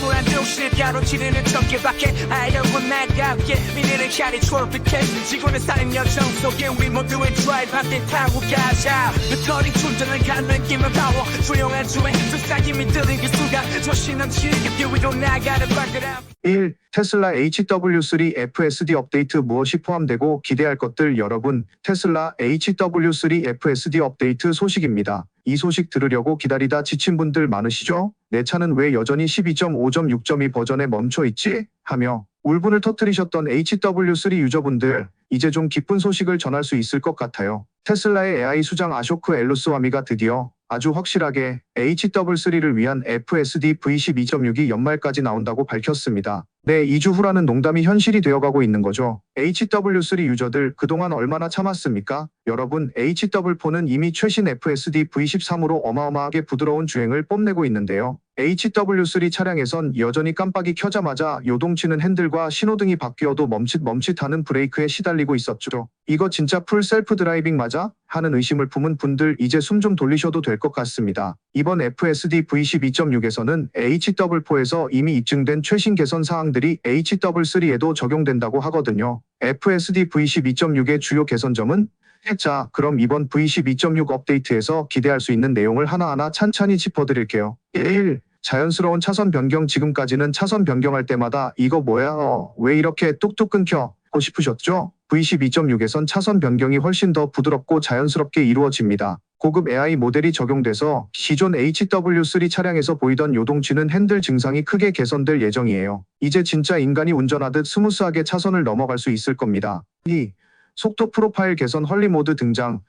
암울한 도시를 가로지르는 전개밖에 알려고 나답게 미래를 향해 트로피켓 지구는 쌓인 여정 속에 우리 모두의 드라이브 함께 타고 가자 배터리 충전을 가는 힘을 파워 조용한 주행 세상이 믿드는 그 순간 조신한 지겹게 위로 나가는 발걸음 1. 테슬라 HW3 FSD 업데이트 무엇이 포함되고 기대할 것들 여러분 테슬라 HW3 FSD 업데이트 소식입니다. 이 소식 들으려고 기다리다 지친 분들 많으시죠? 내 차는 왜 여전히 12.5.6.2 버전에 멈춰 있지? 하며 울분을 터뜨리셨던 HW3 유저분들 이제 좀 기쁜 소식을 전할 수 있을 것 같아요. 테슬라의 AI 수장 아쇼크 엘루스와미가 드디어 아주 확실하게 HW3를 위한 FSD V12.6이 연말까지 나온다고 밝혔습니다. 네, 2주 후라는 농담이 현실이 되어가고 있는 거죠. HW3 유저들 그동안 얼마나 참았습니까? 여러분, HW4는 이미 최신 FSD V13으로 어마어마하게 부드러운 주행을 뽐내고 있는데요. HW3 차량에선 여전히 깜빡이 켜자마자 요동치는 핸들과 신호등이 바뀌어도 멈칫멈칫하는 브레이크에 시달리고 있었죠. 이거 진짜 풀 셀프 드라이빙 맞아? 하는 의심을 품은 분들 이제 숨 좀 돌리셔도 될 것 같습니다. 이번 FSD V12.6에서는 HW4에서 이미 입증된 최신 개선 사항들이 HW3에도 적용된다고 하거든요. FSD V12.6의 주요 개선점은 자, 그럼 이번 V12.6 업데이트에서 기대할 수 있는 내용을 하나하나 찬찬히 짚어드릴게요. 1. 자연스러운 차선 변경 지금까지는 차선 변경할 때마다 이거 뭐야 어, 왜 이렇게 뚝뚝 끊겨 고 싶으셨죠? V12.6에선 차선 변경이 훨씬 더 부드럽고 자연스럽게 이루어집니다. 고급 AI 모델이 적용돼서 기존 HW3 차량에서 보이던 요동치는 핸들 증상이 크게 개선될 예정이에요. 이제 진짜 인간이 운전하듯 스무스하게 차선을 넘어갈 수 있을 겁니다. 2. 속도 프로파일 개선 헐리 모드 등장.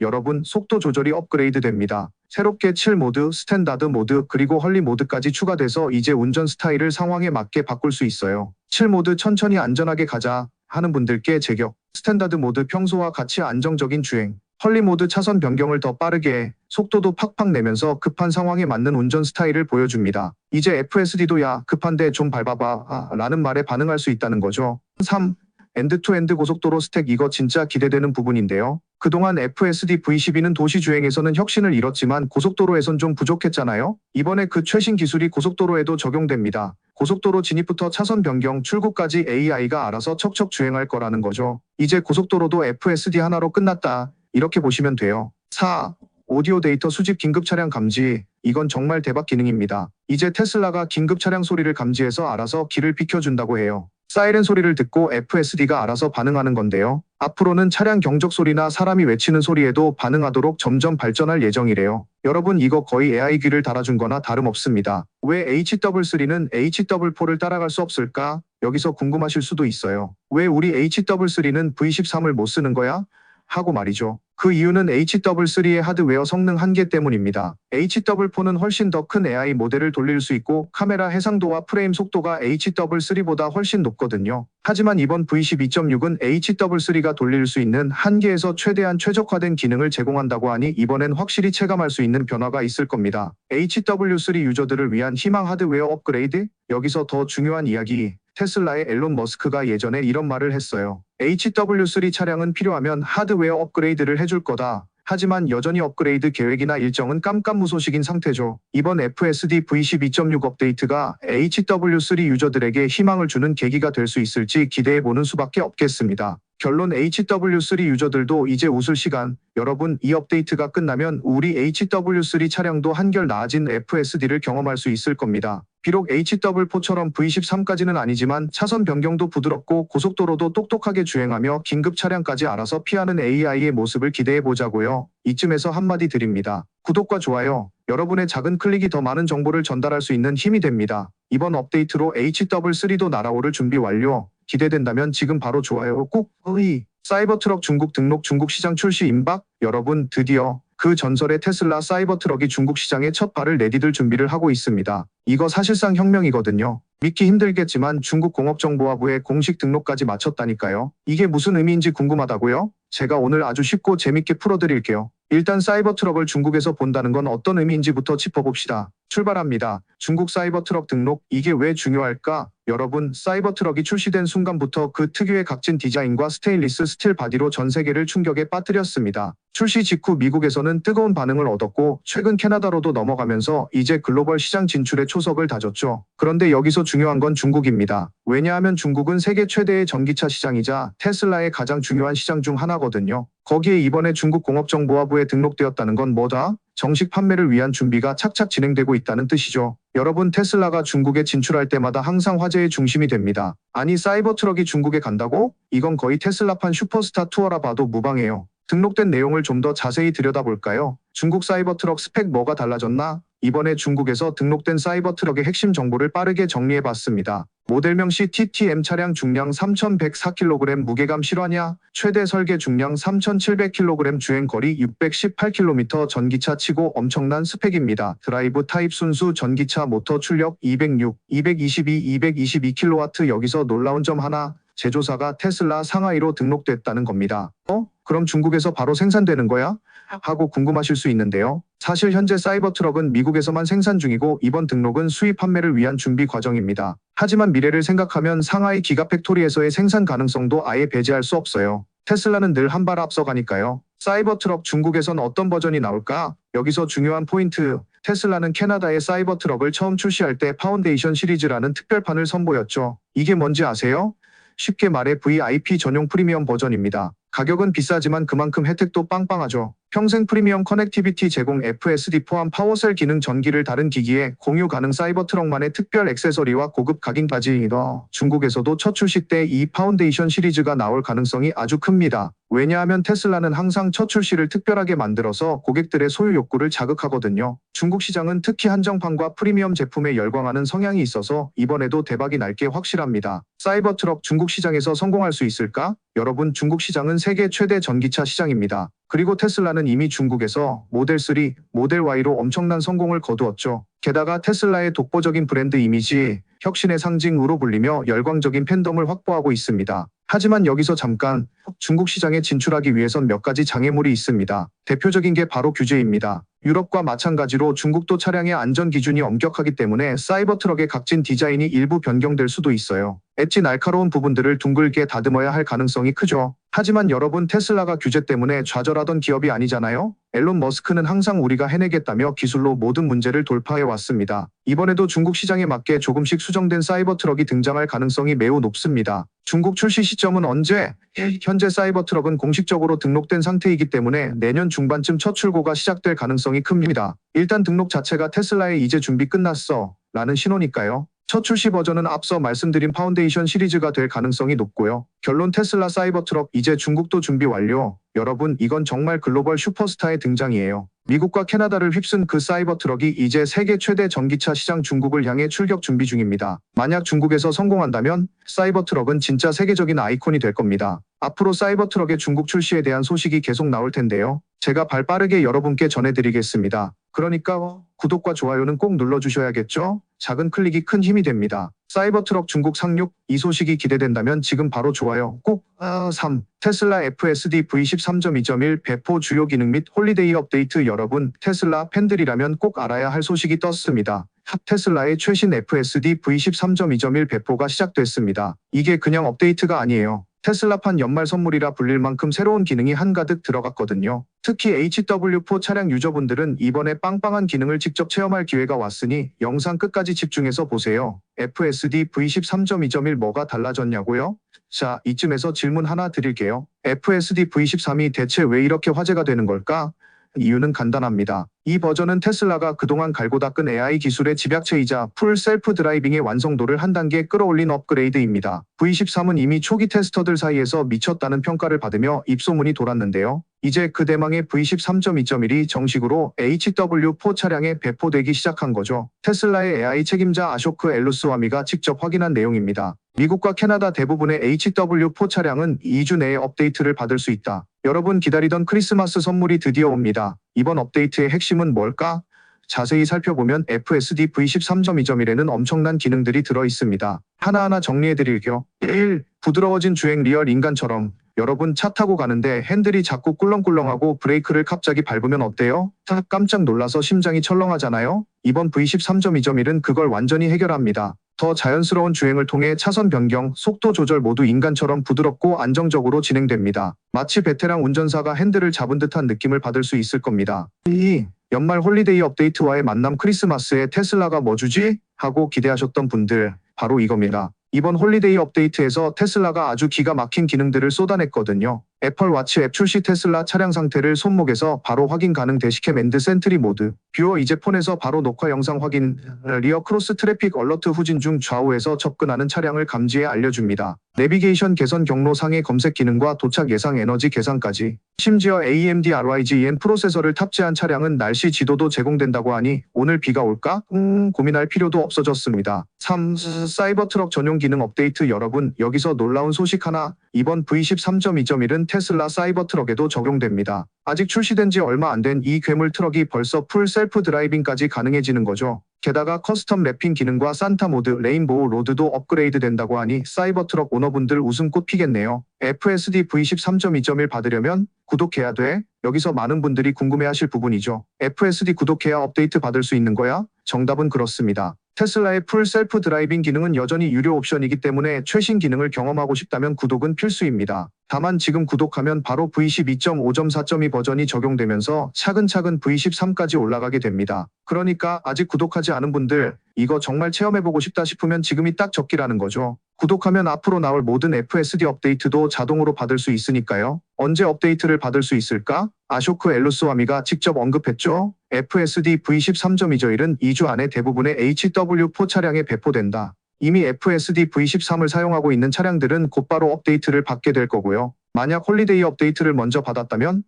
여러분, 속도 조절이 업그레이드 됩니다. 새롭게 7 모드, 스탠다드 모드, 그리고 헐리 모드까지 추가돼서 이제 운전 스타일을 상황에 맞게 바꿀 수 있어요. 7 모드 천천히 안전하게 가자 하는 분들께 제격. 스탠다드 모드 평소와 같이 안정적인 주행. 헐리 모드 차선 변경을 더 빠르게 속도도 팍팍 내면서 급한 상황에 맞는 운전 스타일을 보여줍니다. 이제 FSD도 야 급한데 좀 밟아봐 아, 라는 말에 반응할 수 있다는 거죠. 3. 엔드투엔드 고속도로 스택 이거 진짜 기대되는 부분인데요. 그동안 FSD V12는 도시 주행에서는 혁신을 이뤘지만 고속도로에선 좀 부족했잖아요. 이번에 그 최신 기술이 고속도로에도 적용됩니다. 고속도로 진입부터 차선 변경, 출구까지 AI가 알아서 척척 주행할 거라는 거죠. 이제 고속도로도 FSD 하나로 끝났다. 이렇게 보시면 돼요. 4. 오디오 데이터 수집 긴급 차량 감지. 이건 정말 대박 기능입니다. 이제 테슬라가 긴급 차량 소리를 감지해서 알아서 길을 비켜준다고 해요. 사이렌 소리를 듣고 FSD가 알아서 반응하는 건데요. 앞으로는 차량 경적 소리나 사람이 외치는 소리에도 반응하도록 점점 발전할 예정이래요. 여러분 이거 거의 AI 귀를 달아준 거나 다름없습니다. 왜 HW3는 HW4를 따라갈 수 없을까? 여기서 궁금하실 수도 있어요. 왜 우리 HW3는 V13을 못 쓰는 거야? 하고 말이죠. 그 이유는 HW3의 하드웨어 성능 한계 때문입니다. HW4는 훨씬 더 큰 AI 모델을 돌릴 수 있고 카메라 해상도와 프레임 속도가 HW3보다 훨씬 높거든요. 하지만 이번 V12.6은 HW3가 돌릴 수 있는 한계에서 최대한 최적화된 기능을 제공한다고 하니 이번엔 확실히 체감할 수 있는 변화가 있을 겁니다. HW3 유저들을 위한 희망 하드웨어 업그레이드? 여기서 더 중요한 이야기. 테슬라의 앨런 머스크가 예전에 이런 말을 했어요. HW3 차량은 필요하면 하드웨어 업그레이드를 해줄 거다. 하지만 여전히 업그레이드 계획이나 일정은 깜깜무소식인 상태죠. 이번 FSD V12.6 업데이트가 HW3 유저들에게 희망을 주는 계기가 될 수 있을지 기대해보는 수밖에 없겠습니다. 결론 HW3 유저들도 이제 웃을 시간. 여러분, 이 업데이트가 끝나면 우리 HW3 차량도 한결 나아진 FSD를 경험할 수 있을 겁니다. 비록 HW4처럼 V13까지는 아니지만 차선 변경도 부드럽고 고속도로도 똑똑하게 주행하며 긴급 차량까지 알아서 피하는 AI의 모습을 기대해 보자고요. 이쯤에서 한마디 드립니다. 구독과 좋아요. 여러분의 작은 클릭이 더 많은 정보를 전달할 수 있는 힘이 됩니다. 이번 업데이트로 HW3도 날아오를 준비 완료. 기대된다면 지금 바로 좋아요 꼭 어이 사이버트럭 중국 등록 중국 시장 출시 임박 여러분 드디어 그 전설의 테슬라 사이버트럭이 중국 시장에 첫 발을 내디딜 준비를 하고 있습니다. 이거 사실상 혁명이거든요. 믿기 힘들겠지만 중국 공업정보화부에 공식 등록까지 마쳤다니까요. 이게 무슨 의미인지 궁금하다고요? 제가 오늘 아주 쉽고 재밌게 풀어드릴게요. 일단 사이버트럭을 중국에서 본다는 건 어떤 의미인지부터 짚어봅시다. 출발합니다. 중국 사이버 트럭 등록 이게 왜 중요할까? 여러분, 사이버 트럭이 출시된 순간부터 그 특유의 각진 디자인과 스테인리스 스틸 바디로 전 세계를 충격에 빠뜨렸습니다. 출시 직후 미국에서는 뜨거운 반응을 얻었고 최근 캐나다로도 넘어가면서 이제 글로벌 시장 진출에 초석을 다졌죠. 그런데 여기서 중요한 건 중국입니다. 왜냐하면 중국은 세계 최대의 전기차 시장이자 테슬라의 가장 중요한 시장 중 하나거든요. 거기에 이번에 중국 공업정보화부에 등록되었다는 건 뭐다? 정식 판매를 위한 준비가 착착 진행되고 있다는 뜻이죠. 여러분 테슬라가 중국에 진출할 때마다 항상 화제의 중심이 됩니다. 아니 사이버 트럭이 중국에 간다고? 이건 거의 테슬라판 슈퍼스타 투어라 봐도 무방해요. 등록된 내용을 좀 더 자세히 들여다볼까요? 중국 사이버 트럭 스펙 뭐가 달라졌나? 이번에 중국에서 등록된 사이버 트럭의 핵심 정보를 빠르게 정리해 봤습니다. 모델명 CTTM 차량 중량 3,104kg 무게감 실화냐? 최대 설계 중량 3,700kg 주행 거리 618km 전기차 치고 엄청난 스펙입니다. 드라이브 타입 순수 전기차 모터 출력 206, 222, 222kW 여기서 놀라운 점 하나 제조사가 테슬라 상하이로 등록됐다는 겁니다. 어? 그럼 중국에서 바로 생산되는 거야? 하고 궁금하실 수 있는데요. 사실 현재 사이버 트럭은 미국에서만 생산 중이고 이번 등록은 수입 판매를 위한 준비 과정입니다. 하지만 미래를 생각하면 상하이 기가팩토리에서의 생산 가능성도 아예 배제할 수 없어요. 테슬라는 늘 한 발 앞서가니까요. 사이버 트럭 중국에선 어떤 버전이 나올까? 여기서 중요한 포인트. 테슬라는 캐나다의 사이버 트럭을 처음 출시할 때 파운데이션 시리즈라는 특별판을 선보였죠. 이게 뭔지 아세요? 쉽게 말해 VIP 전용 프리미엄 버전입니다. 가격은 비싸지만 그만큼 혜택도 빵빵하죠. 평생 프리미엄 커넥티비티 제공 FSD 포함 파워셀 기능 전기를 다른 기기에 공유 가능 사이버 트럭만의 특별 액세서리와 고급 각인까지 넣어 중국에서도 첫 출시 때 이 파운데이션 시리즈가 나올 가능성이 아주 큽니다. 왜냐하면 테슬라는 항상 첫 출시를 특별하게 만들어서 고객들의 소유 욕구를 자극하거든요. 중국 시장은 특히 한정판과 프리미엄 제품에 열광하는 성향이 있어서 이번에도 대박이 날 게 확실합니다. 사이버 트럭 중국 시장에서 성공할 수 있을까? 여러분 중국 시장은 세계 최대 전기차 시장입니다. 그리고 테슬라는 이미 중국에서 모델 3, 모델 Y로 엄청난 성공을 거두었죠. 게다가 테슬라의 독보적인 브랜드 이미지, 혁신의 상징으로 불리며 열광적인 팬덤을 확보하고 있습니다. 하지만 여기서 잠깐 중국 시장에 진출하기 위해선 몇 가지 장애물이 있습니다. 대표적인 게 바로 규제입니다. 유럽과 마찬가지로 중국도 차량의 안전 기준이 엄격하기 때문에 사이버 트럭의 각진 디자인이 일부 변경될 수도 있어요. 엣지 날카로운 부분들을 둥글게 다듬어야 할 가능성이 크죠. 하지만 여러분 테슬라가 규제 때문에 좌절하던 기업이 아니잖아요. 앨런 머스크는 항상 우리가 해내겠다며 기술로 모든 문제를 돌파해 왔습니다. 이번에도 중국 시장에 맞게 조금씩 수정된 사이버 트럭이 등장할 가능성이 매우 높습니다. 중국 출시 시점은 언제? 현재 사이버 트럭은 공식적으로 등록된 상태이기 때문에 내년 중반쯤 첫 출고가 시작될 가능성이 큽니다. 일단 등록 자체가 테슬라의 이제 준비 끝났어 라는 신호니까요. 첫 출시 버전은 앞서 말씀드린 파운데이션 시리즈가 될 가능성이 높고요. 결론 테슬라 사이버 트럭 이제 중국도 준비 완료. 여러분 이건 정말 글로벌 슈퍼스타의 등장이에요. 미국과 캐나다를 휩쓴 그 사이버 트럭이 이제 세계 최대 전기차 시장 중국을 향해 출격 준비 중입니다. 만약 중국에서 성공한다면 사이버 트럭은 진짜 세계적인 아이콘이 될 겁니다. 앞으로 사이버 트럭의 중국 출시에 대한 소식이 계속 나올 텐데요. 제가 발 빠르게 여러분께 전해드리겠습니다. 그러니까 구독과 좋아요는 꼭 눌러주셔야겠죠? 작은 클릭이 큰 힘이 됩니다. 사이버 트럭 중국 상륙 이 소식이 기대된다면 지금 바로 좋아요 꼭 아, 3. 테슬라 FSD V13.2.1 배포 주요 기능 및 홀리데이 업데이트 여러분 테슬라 팬들이라면 꼭 알아야 할 소식이 떴습니다. 핫 테슬라의 최신 FSD V13.2.1 배포가 시작됐습니다. 이게 그냥 업데이트가 아니에요. 테슬라판 연말 선물이라 불릴 만큼 새로운 기능이 한가득 들어갔거든요. 특히 HW4 차량 유저분들은 이번에 빵빵한 기능을 직접 체험할 기회가 왔으니 영상 끝까지 집중해서 보세요. FSD V13.2.1 뭐가 달라졌냐고요? 자, 이쯤에서 질문 하나 드릴게요. FSD V13이 대체 왜 이렇게 화제가 되는 걸까? 이유는 간단합니다. 이 버전은 테슬라가 그동안 갈고 닦은 AI 기술의 집약체이자 풀 셀프 드라이빙의 완성도를 한 단계 끌어올린 업그레이드입니다. V13은 이미 초기 테스터들 사이에서 미쳤다는 평가를 받으며 입소문이 돌았는데요. 이제 그 대망의 V13.2.1이 정식으로 HW4 차량에 배포되기 시작한 거죠. 테슬라의 AI 책임자 아쇼크 엘루스와미가 직접 확인한 내용입니다. 미국과 캐나다 대부분의 HW4 차량은 2주 내에 업데이트를 받을 수 있다. 여러분 기다리던 크리스마스 선물이 드디어 옵니다. 이번 업데이트의 핵심 은 뭘까? 자세히 살펴보면 FSD V13.2.1에는 엄청난 기능들이 들어 있습니다. 하나하나 정리해 드릴게요. 1. 부드러워진 주행 리얼 인간처럼 여러분 차 타고 가는데 핸들이 자꾸 꿀렁꿀렁하고 브레이크를 갑자기 밟으면 어때요? 딱 깜짝 놀라서 심장이 철렁하잖아요? 이번 V13.2.1은 그걸 완전히 해결합니다. 더 자연스러운 주행을 통해 차선 변경, 속도 조절 모두 인간처럼 부드럽고 안정적으로 진행됩니다. 마치 베테랑 운전사가 핸들을 잡은 듯한 느낌을 받을 수 있을 겁니다. 이 연말 홀리데이 업데이트와의 만남 크리스마스에 테슬라가 뭐 주지? 하고 기대하셨던 분들 바로 이겁니다. 이번 홀리데이 업데이트에서 테슬라가 아주 기가 막힌 기능들을 쏟아냈거든요. 애플워치 앱 출시 테슬라 차량 상태를 손목에서 바로 확인 가능 대시캠 앤드 센트리 모드. 뷰어 이제 폰에서 바로 녹화 영상 확인. 리어 크로스 트래픽 얼러트 후진 중 좌우에서 접근하는 차량을 감지해 알려줍니다. 내비게이션 개선 경로 상해 검색 기능과 도착 예상 에너지 계산까지. 심지어 AMD RYGN 프로세서를 탑재한 차량은 날씨 지도도 제공된다고 하니 오늘 비가 올까? 음, 고민할 필요도 없어졌습니다. 3. 사이버 트럭 전용 기능 업데이트 여러분 여기서 놀라운 소식 하나 이번 V13.2.1은 테슬라 사이버 트럭에도 적용됩니다. 아직 출시된 지 얼마 안 된 이 괴물 트럭이 벌써 풀 셀프 드라이빙까지 가능해지는 거죠. 게다가 커스텀 랩핑 기능과 산타 모드, 레인보우 로드도 업그레이드 된다고 하니 사이버 트럭 오너분들 웃음꽃 피겠네요. FSD V13.2.1 받으려면 구독해야 돼. 여기서 많은 분들이 궁금해하실 부분이죠. FSD 구독해야 업데이트 받을 수 있는 거야? 정답은 그렇습니다. 테슬라의 풀 셀프 드라이빙 기능은 여전히 유료 옵션이기 때문에 최신 기능을 경험하고 싶다면 구독은 필수입니다. 다만 지금 구독하면 바로 V12.5.4.2 버전이 적용되면서 차근차근 V13까지 올라가게 됩니다. 그러니까 아직 구독하지 않은 분들 이거 정말 체험해보고 싶다 싶으면 지금이 딱 적기라는 거죠. 구독하면 앞으로 나올 모든 FSD 업데이트도 자동으로 받을 수 있으니까요. 언제 업데이트를 받을 수 있을까? 아쇼크 엘루스와미가 직접 언급했죠. FSD V13.2.1은 2주 안에 대부분의 HW4 차량에 배포된다. 이미 FSD V13을 사용하고 있는 차량들은 곧바로 업데이트를 받게 될 거고요. 만약 홀리데이 업데이트를 먼저 받았다면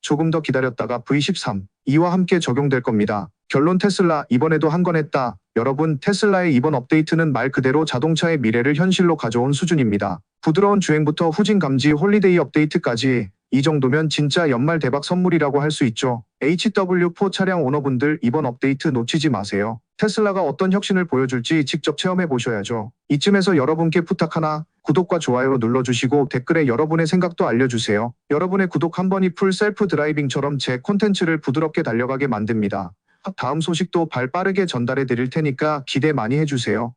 조금 더 기다렸다가 V13, 이와 함께 적용될 겁니다. 결론 테슬라 이번에도 한 건 했다. 여러분 테슬라의 이번 업데이트는 말 그대로 자동차의 미래를 현실로 가져온 수준입니다. 부드러운 주행부터 후진 감지 홀리데이 업데이트까지 이 정도면 진짜 연말 대박 선물이라고 할 수 있죠. HW4 차량 오너분들 이번 업데이트 놓치지 마세요. 테슬라가 어떤 혁신을 보여줄지 직접 체험해 보셔야죠. 이쯤에서 여러분께 부탁 하나 구독과 좋아요 눌러주시고 댓글에 여러분의 생각도 알려주세요. 여러분의 구독 한 번이 풀 셀프 드라이빙처럼 제 콘텐츠를 부드럽게 달려가게 만듭니다. 다음 소식도 발 빠르게 전달해 드릴 테니까 기대 많이 해주세요.